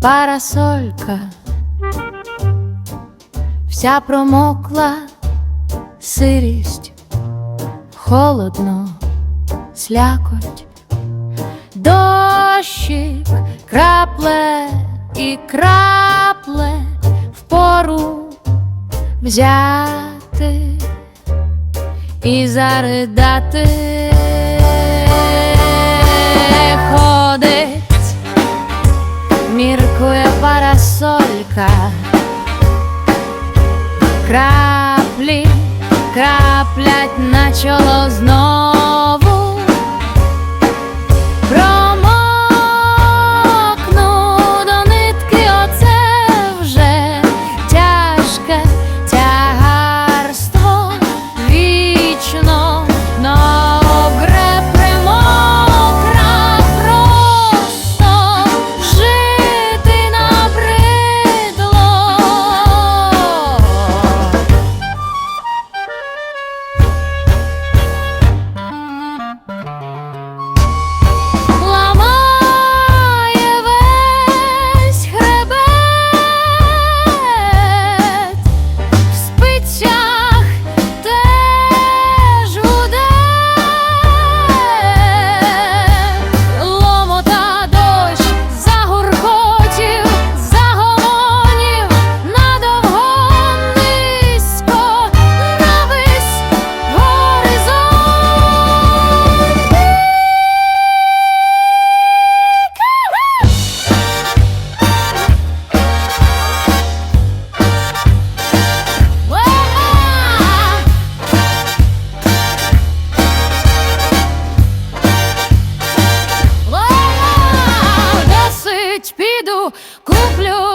парасолька, вся промокла сирість, холодно, слякоть, дощик крапле і крапле впору взяти і заридати міркує парасолька, краплі краплять на чоло знову. куплю.